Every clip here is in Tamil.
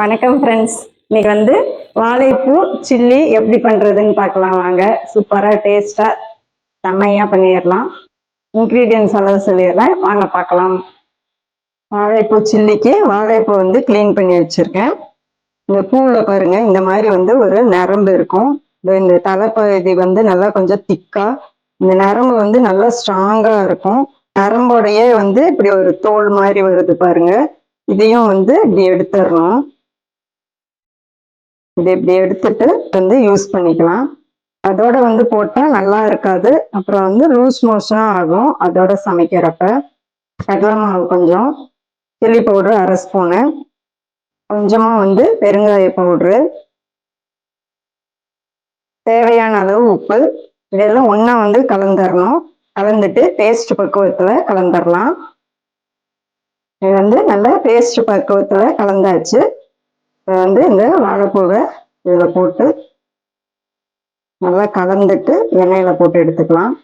வணக்கம் ஃப்ரெண்ட்ஸ் இன்னைக்கு வந்து வாழைப்பூ சில்லி எப்படி பண்றதுன்னு பார்க்கலாம் வாங்க. சூப்பராக டேஸ்டா செம்மையா பண்ணிடலாம். இன்க்ரீடியன்ஸ் அளவு சொல்லிடுறேன். வாங்க பார்க்கலாம். வாழைப்பூ சில்லிக்கு வாழைப்பூ வந்து க்ளீன் பண்ணி வச்சிருக்கேன். இந்த பூவில் பாருங்க இந்த மாதிரி வந்து ஒரு நரம்பு இருக்கும். இந்த தலைப்பகுதி வந்து நல்லா கொஞ்சம் திக்கா இந்த நரம்பு வந்து நல்லா ஸ்ட்ராங்காக இருக்கும். நரம்போடையே வந்து இப்படி ஒரு தோல் மாதிரி வருது பாருங்க. இதையும் வந்து இப்படி எடுத்துடணும். இதை இப்படி எடுத்துட்டு வந்து யூஸ் பண்ணிக்கலாம். அதோட வந்து போட்டால் நல்லா இருக்காது. அப்புறம் வந்து லூஸ் மோஷனாக ஆகும். அதோட சமைக்கிறப்ப. கடலை மாவு கொஞ்சம் சில்லி பவுடர் அரை ஸ்பூனு கொஞ்சமாக வந்து பெருங்காய பவுட்ரு தேவையான அளவு உப்பு. இதெல்லாம் ஒன்றா வந்து கலந்துடணும் கலந்துட்டு பேஸ்ட் பக்குவத்தில் கலந்துடலாம் இது வந்து நல்லா பேஸ்ட் பக்குவத்தில் கலந்தாச்சு. வந்து இந்த வாழைப்பூவை இதில் போட்டு நல்லா கலந்துட்டு எண்ணெயில் போட்டு எடுத்துக்கலாம்.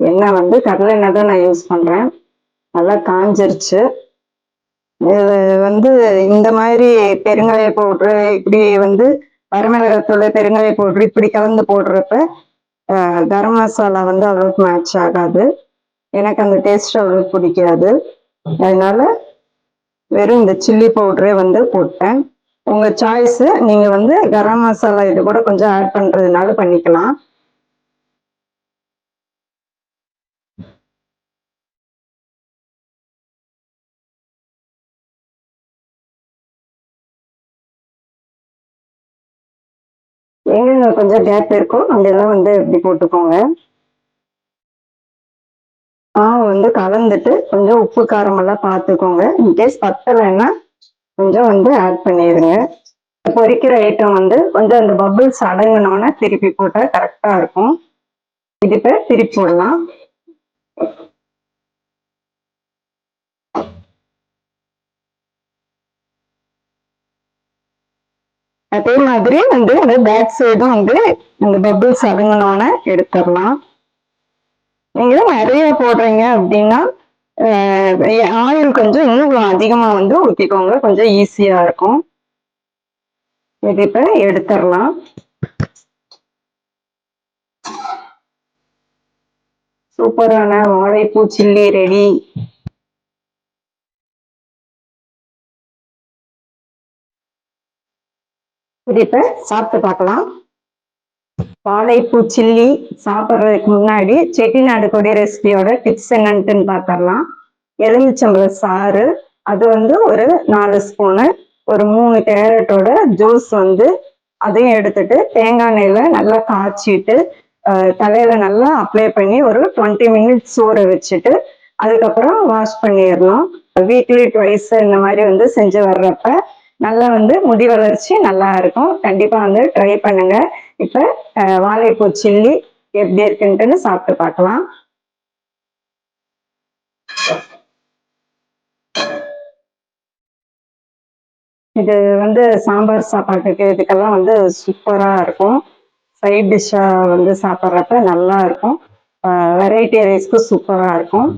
எண்ணெய் வந்து கடலை எண்ணெய் தான் நான் யூஸ் பண்ணுறேன் நல்லா காஞ்சிருச்சு. இது வந்து இந்த மாதிரி பெருங்காய பவுட்ரு இப்படி வந்து வரமிளகாத்தூள் பெருங்காய பவுட்ரு இப்படி கலந்து போடுறப்ப கரம் மசாலா வந்து அவ்வளோக்கு மேட்ச் ஆகாது. எனக்கு அந்த டேஸ்ட் அவ்வளோக்கு பிடிக்காது. அதனால வெறும் இந்த சில்லி பவுடரே வந்து போட்டேன். உங்க சாய்ஸ் நீங்க வந்து கரம் மசாலா இது கூட கொஞ்சம் ஆட் பண்றதுனால பண்ணிக்கலாம். எங்க கொஞ்சம் கேப் இருக்கும் அங்கெல்லாம் வந்து இப்படி போட்டுக்கோங்க. மாவு வந்து கலந்துட்டு கொஞ்சம் உப்பு காரமெல்லாம் பார்த்துக்கோங்க. இன்கேஸ் பத்தலைன்னா கொஞ்சம் வந்து ஆட் பண்ணிடுங்க. பொரிக்கிற ஐட்டம் வந்து கொஞ்சம் அந்த பபுள்ஸ் அடங்கினோன்னே திருப்பி போட்டால் கரெக்டாக இருக்கும். இது இப்போ திருப்பி விடலாம் அதே மாதிரி வந்து அந்த பேக் சைடும் வந்து அந்த பபுள்ஸ் அடங்கினோன்னே எடுத்துடலாம். நீங்களும் நிறைய போடுறீங்க அப்படின்னா ஆயில் கொஞ்சம் இன்னும் அதிகமாக வந்து ஊற்றிக்கோங்க கொஞ்சம் ஈஸியாக இருக்கும். இது இப்போ எடுத்துடலாம். சூப்பரான வாழைப்பூ சில்லி ரெடி. இது இப்போ சாப்பிட்டு பார்க்கலாம். வாழைப்பூ சில்லி சாப்பிட்றதுக்கு முன்னாடி செட்டிநாடு கொடி ரெசிபியோட டிப்ஸ் என்னன்ட்டுன்னு பார்த்துடலாம் எலுமிச்சம்பழ சாறு அது வந்து ஒரு நாலு ஸ்பூனு ஒரு மூணு கேரட்டோட ஜூஸ் வந்து அதையும் எடுத்துட்டு தேங்காய் நெய்யில் நல்லா காய்ச்சிட்டு தலையில் நல்லா அப்ளை பண்ணி ஒரு டுவெண்ட்டி மினிட்ஸ் ஊற வச்சுட்டு அதுக்கப்புறம் வாஷ் பண்ணிடலாம். வீக்லி ட்வைஸ் இந்த மாதிரி வந்து செஞ்சு வர்றப்ப நல்லா வந்து முடி வளர்ச்சி நல்லா இருக்கும். கண்டிப்பா வந்து ட்ரை பண்ணுங்க. இப்ப வாழைப்பூ சில்லி எப்படி இருக்குன்ட்டுன்னு சாப்பிட்டு பார்க்கலாம். இது வந்து சாம்பார் சாப்பாட்டுக்கு இதுக்கெல்லாம் வந்து சூப்பரா இருக்கும். சைட் டிஷ்ஷா வந்து சாப்பிட்றப்ப நல்லா இருக்கும். வெரைட்டி ரைஸ்க்கு சூப்பரா இருக்கும்.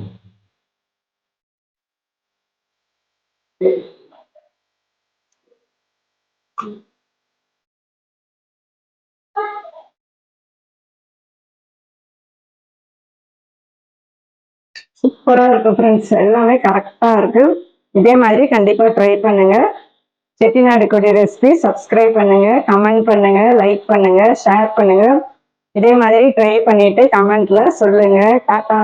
சூப்பராக இருக்கும் ஃப்ரெண்ட்ஸ் எல்லாமே கரெக்டாக இருக்குது இதே மாதிரி கண்டிப்பாக ட்ரை பண்ணுங்கள் செட்டிநாடு கொடி ரெசிபி சப்ஸ்கிரைப் பண்ணுங்கள் கமெண்ட் பண்ணுங்கள் லைக் பண்ணுங்கள் ஷேர் பண்ணுங்கள் இதே மாதிரி ட்ரை பண்ணிவிட்டு கமெண்ட்டில் சொல்லுங்கள் டாட்டா!